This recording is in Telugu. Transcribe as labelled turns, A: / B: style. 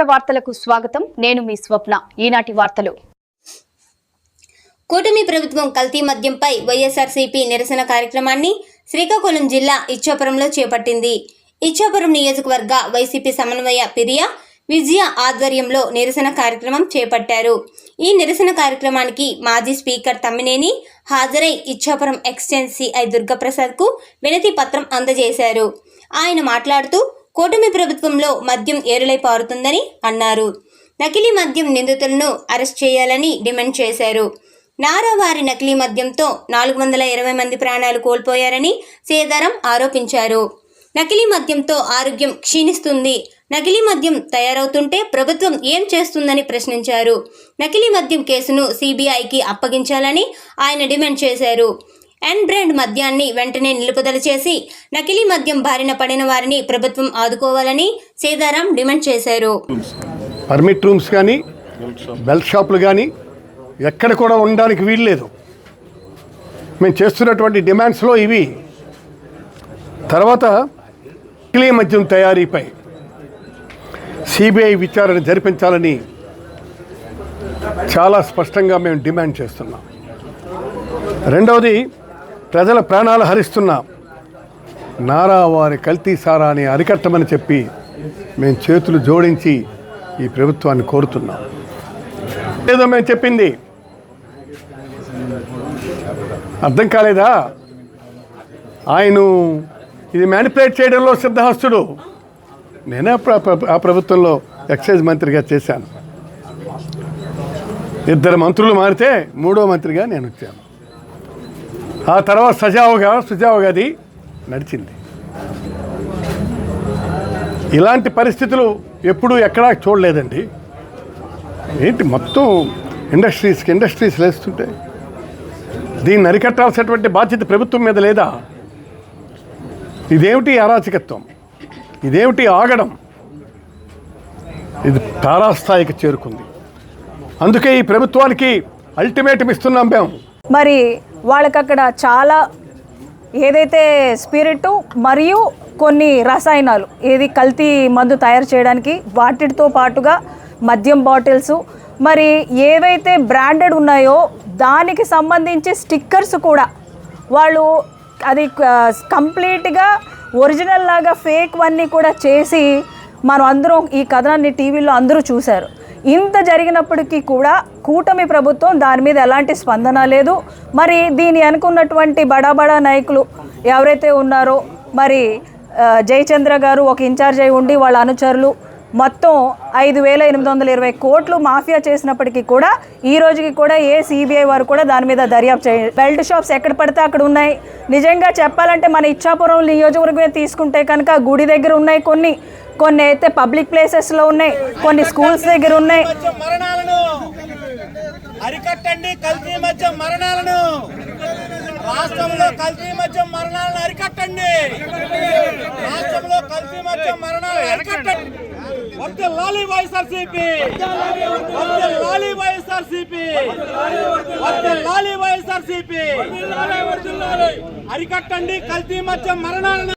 A: రాష్ట్ర వార్తలకు స్వాగతం. నేను మీ స్వప్న. ఈనాటి వార్తలు.
B: కూటమి ప్రభుత్వం కల్తీ మద్యంపై వైఎస్ఆర్సీపీ నిరసన కార్యక్రమాన్ని శ్రీకాకుళం జిల్లా ఇచ్చాపురంలో చేపట్టింది. ఇచ్చాపురం నియోజకవర్గ వైసీపీ సమన్వయ పిరియా విజయ ఆధ్వర్యంలో నిరసన కార్యక్రమం చేపట్టారు. ఈ నిరసన కార్యక్రమానికి మాజీ స్పీకర్ తమ్మినేని హాజరై ఇచ్చాపురం ఎక్స్చేంజ్ సిఐ దుర్గప్రసాద్కు వినతి పత్రం అందజేశారు. ఆయన మాట్లాడుతూ కూటమి ప్రభుత్వంలో మద్యం ఏరులై పారుతుందని అన్నారు. నకిలీ మద్యం నిందితులను అరెస్ట్ చేయాలని డిమాండ్ చేశారు. నారా వారి నకిలీ మద్యంతో నాలుగు వందల ఇరవై మంది ప్రాణాలు కోల్పోయారని సీతారాం ఆరోపించారు. నకిలీ మద్యంతో ఆరోగ్యం క్షీణిస్తుంది. నకిలీ మద్యం తయారవుతుంటే ప్రభుత్వం ఏం చేస్తుందని ప్రశ్నించారు. నకిలీ మద్యం కేసును సిబిఐకి అప్పగించాలని ఆయన డిమాండ్ చేశారు. ఎన్ బ్రాండ్ మద్యాన్ని వెంటనే నిలుపుదల చేసి నకిలీ మద్యం బారిన పడిన వారిని ప్రభుత్వం ఆదుకోవాలని సీతారాం డిమాండ్ చేశారు.
C: పర్మిట్ రూమ్స్ కానీ బెల్ట్ షాపులు కానీ ఎక్కడ కూడా ఉండడానికి వీల్లేదు మేము చేస్తున్నటువంటి డిమాండ్స్లో ఇవి. తర్వాత నకిలీ మద్యం తయారీపై సిబిఐ విచారణ జరిపించాలని చాలా స్పష్టంగా మేము డిమాండ్ చేస్తున్నాం. రెండవది ప్రజల ప్రాణాలు హరిస్తున్న నారా వారి కల్తీ సారాని అరికట్టమని చెప్పి మేము చేతులు జోడించి ఈ ప్రభుత్వాన్ని కోరుతున్నాం. ఏదో మేము చెప్పింది. అర్థం కాలేదా? ఆయన ఇది మ్యానిపులేట్ చేయడంలో సిద్ధహస్తుడు. నేనే ఆ ప్రభుత్వంలో ఎక్సైజ్ మంత్రిగా చేశాను. ఇద్దరు మంత్రులు మారితే మూడో మంత్రిగా నేను వచ్చాను. ఆ తర్వాత సజావుగా సుజావుగా అది నడిచింది. ఇలాంటి పరిస్థితులు ఎప్పుడూ ఎక్కడా చూడలేదండి. ఏంటి మొత్తం ఇండస్ట్రీస్కి ఇండస్ట్రీస్ లేస్తుంటే? దీన్ని అరికట్టాల్సినటువంటి బాధ్యత ప్రభుత్వం మీద లేదా? ఇదేమిటి అరాచకత్వం? ఇదేమిటి ఆగడం? ఇది తారాస్థాయికి చేరుకుంది. అందుకే ఈ ప్రభుత్వానికి అల్టిమేటం ఇస్తున్నాం మేము.
D: మరి వాళ్ళకి అక్కడ చాలా ఏదైతే స్పిరిట్ మరియు కొన్ని రసాయనాలు ఏది కల్తీ మందు తయారు చేయడానికి వాటితో పాటుగా మద్యం బాటిల్స్ మరి ఏవైతే బ్రాండెడ్ ఉన్నాయో దానికి సంబంధించి స్టిక్కర్స్ కూడా వాళ్ళు అది కంప్లీట్గా ఒరిజినల్ లాగా ఫేక్ అన్నీ కూడా చేసి మనం అందరం ఈ కథనాన్ని టీవీలో అందరూ చూశారు. ఇంత జరిగినప్పటికీ కూడా కూటమి ప్రభుత్వం దాని మీద ఎలాంటి స్పందన లేదు. మరి దీని అనుకున్నటువంటి బడా బడా నాయకులు ఎవరైతే ఉన్నారో మరి జయచంద్ర గారు ఒక ఇన్ఛార్జ్ అయి ఉండి వాళ్ళ అనుచరులు మొత్తం ఐదు వేల ఎనిమిది వందల ఇరవై కోట్లు మాఫియా చేసినప్పటికీ కూడా ఈ రోజుకి కూడా ఏ సిబిఐ వారు కూడా దాని మీద దర్యాప్తు చేయ బెల్ట్ షాప్స్ ఎక్కడ పడితే అక్కడ ఉన్నాయి. నిజంగా చెప్పాలంటే మన ఇచ్చాపురం నియోజకవర్గమే తీసుకుంటే కనుక గుడి దగ్గర ఉన్నాయి కొన్ని. కొన్ని అయితే పబ్లిక్ ప్లేసెస్లో ఉన్నాయి. కొన్ని స్కూల్స్ దగ్గర ఉన్నాయి.
E: అరికట్టండి కల్తీ మద్యం మరణాలను. రాష్ట్రంలో కల్తీ మద్యం మరణాలను అరికట్టండి రాష్ట్రంలో కల్తీ మద్యం మరణాలను అరికట్టండి వద్ద లాలి వైఎస్ఆర్సీపీ. వద్ద లాలి వైఎస్ఆర్సీపీ. వద్ద లాలి వైఎస్ఆర్సీపీ. అరికట్టండి కల్తీ మధ్య మరణాలను